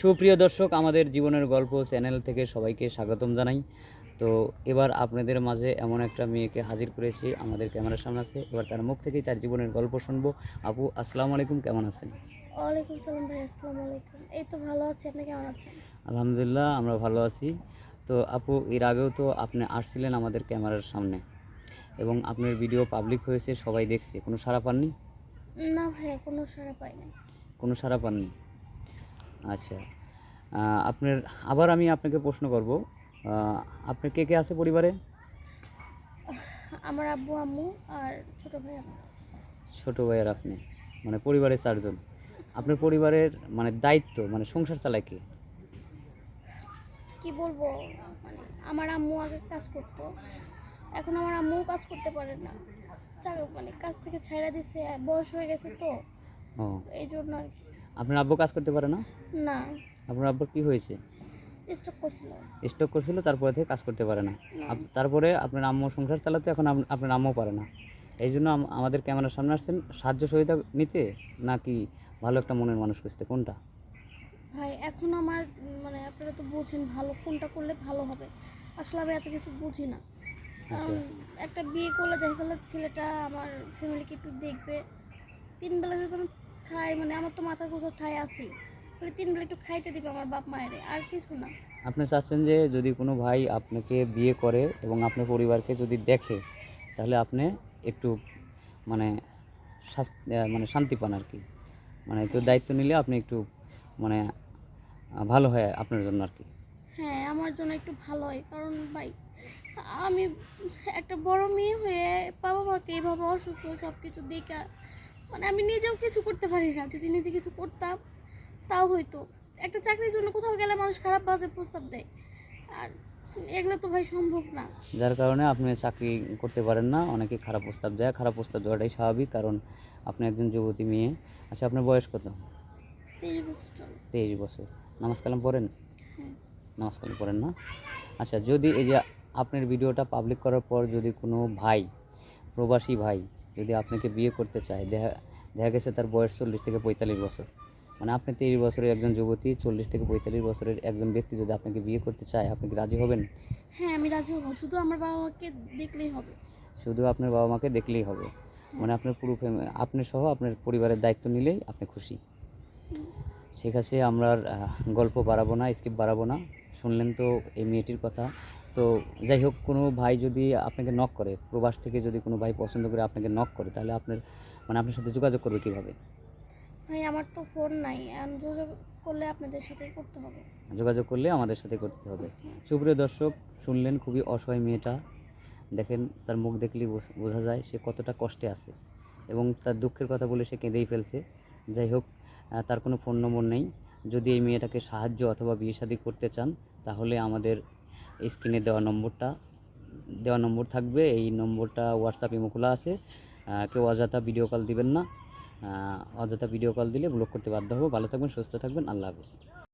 সুপ্রিয় দর্শক আমাদের জীবনের গল্প চ্যানেল থেকে সবাইকে স্বাগতম জানাই। তো এবার আপনাদের মাঝে এমন একটা মেয়েকে হাজির করেছি আমাদের ক্যামেরার সামনে আছে। এবার তার মুখ থেকেই তার জীবনের গল্প শুনব। আপু আসসালামু আলাইকুম কেমন আছেন? ওয়ালাইকুম সালাম ভাই আসসালামু আলাইকুম। এই তো ভালো আছি আপনি কেমন আছেন? আলহামদুলিল্লাহ আমরা ভালো আছি। তো আপু এর আগেও তো আপনি আসছিলেন আমাদের ক্যামেরার সামনে এবং আপনার ভিডিও পাবলিক হয়েছে সবাই দেখছে। কোনো সাড়া পাননি? না ভাইয়া কোনো সাড়া পাই নাই কোনো সাড়া পাননি? আচ্ছা। আপনার আবার আমি আপনাকে প্রশ্ন করব। আপনার কে কে আছে পরিবারে? আমার আব্বু আম্মু আর ছোট ভাই ছোট ভাইয়ের আপনি মানে পরিবারের চারজন। আপনার পরিবারের মানে দায়িত্ব মানে সংসার চালায় কে? কি বলব মানে আমার আম্মু আগে কাজ করতো। এখন আমার আম্মু কাজ করতে পারে না। মানে কাজ থেকে ছাইড়া দিছে বয়স হয়ে গেছে তো। এই জন্য আর কি। আপনার আব্বু কাজ করতে পারে না? না। আপনার আব্বুর কি হয়েছে? স্টক করছিল। স্টক করছিল তারপরে থেকে কাজ করতে পারে না। তারপরে আপনার আম্মু সংসার চালাতে এখন আপনার আম্মু পারে না। এই জন্য আমাদের ক্যামেরার সামনে আসছেন। সাহায্য সহযোগিতা নিতে নাকি ভালো একটা মনের মানুষ খুঁজতে কোনটা? ভাই এখন আমার মানে আপনারা তো বুঝেন ভালো কোনটা করলে ভালো হবে। আসলে আমি এত কিছু বুঝি না। কারণ একটা বিয়ে করলে দেখা গেলো ছেলেটা আমার ফ্যামিলিকে একটু দেখবে। তিন বেলা যখন খাই মানে আমার তো মাথা গোছা ঠাই আছি তাহলে তিন বেলা একটু খাইতে দিবে আমার বাপ মায়ের আর কিছু না। আপনি চাচ্ছেন যে যদি কোনো ভাই আপনাকে বিয়ে করে এবং আপনার পরিবারকে যদি দেখে তাহলে আপনি একটু মানে মানে শান্তি পান আর কি। মানে একটু দায়িত্ব নিলে আপনি একটু মানে ভালো হয় আপনার জন্য আর কি। হ্যাঁ আমার জন্য একটু ভালো হয়। কারণ ভাই আমি একটা বড় মেয়ে হয়ে বাবা মাকে এইভাবে অসুস্থ সব কিছু দেখা মানে আমি নিজেও কিছু করতে পারি না। যদি নিজে কিছু করতাম তাও হয়তো একটা চাকরির জন্য কোথাও গেলে মানুষ খারাপ বাজে প্রস্তাব দেয়। আর এগুলো তো ভাই সম্ভব না। যার কারণে আপনি চাকরি করতে পারেন না অনেকে খারাপ প্রস্তাব দেয়। খারাপ প্রস্তাব দেওয়াটাই স্বাভাবিক কারণ আপনি একজন যুবতী মেয়ে। আচ্ছা আপনার বয়স কত? তেইশ বছর তেইশ বছর। নামাজ কালাম পড়েন? হ্যাঁ। নামাজ কালাম পড়েন না? আচ্ছা যদি এই যে আপনার ভিডিওটা পাবলিক করার পর যদি কোনো ভাই প্রবাসী ভাই যদি আপনাকে বিয়ে করতে চায় দেখা দেখা গেছে তার বয়স চল্লিশ থেকে পঁয়তাল্লিশ বছর। মানে আপনি তেইশ বছরের একজন যুবতী চল্লিশ থেকে পঁয়তাল্লিশ বছরের একজন ব্যক্তি যদি আপনাকে বিয়ে করতে চায় আপনি কি রাজি হবেন? হ্যাঁ আমি রাজি হব। শুধু আমার বাবা মাকে দেখলেই হবে। শুধু আপনার বাবা মাকে দেখলেই হবে। মানে আপনার পুরো ফ্যামিলি আপনি সহ আপনার পরিবারের দায়িত্ব নিলেই আপনি খুশি। ঠিক আছে আমরা গল্প বাড়াবো না স্কিপ বাড়াবো না। শুনলেন তো এই মেয়েটির কথা। তো যাই হোক কোনো ভাই যদি আপনাকে নক করে প্রবাস থেকে যদি কোনো ভাই পছন্দ করে আপনাকে নক করে তাহলে আপনার মানে আপনার সাথে যোগাযোগ করবে কীভাবে? ভাই আমার তো ফোন নাই। যোগাযোগ করলে আপনাদের সাথেই করতে হবে। যোগাযোগ করলে আমাদের সাথে করতে হবে। সুপ্রিয় দর্শক শুনলেন খুবই অসহায় মেয়েটা। দেখেন তার মুখ দেখলেই বোঝা যায় সে কতটা কষ্টে আছে। এবং তার দুঃখের কথা বলে সে কেঁদেই ফেলছে। যাই হোক তার কোনো ফোন নম্বর নেই। যদি এই মেয়েটাকে সাহায্য অথবা বিয়ে শাদী করতে চান তাহলে আমাদের স্ক্রিনে দেওয়া নম্বরটা, দেওয়া নম্বর থাকবে, এই নম্বরটা হোয়াটসঅ্যাপ ইমো খোলা আছে। কেউ অযথা ভিডিও কল দিবেন না। অযথা ভিডিও কল দিলে ব্লক করতে বাধ্য হব। ভালো থাকবেন, সুস্থ থাকবেন। আল্লাহ হাফিজ।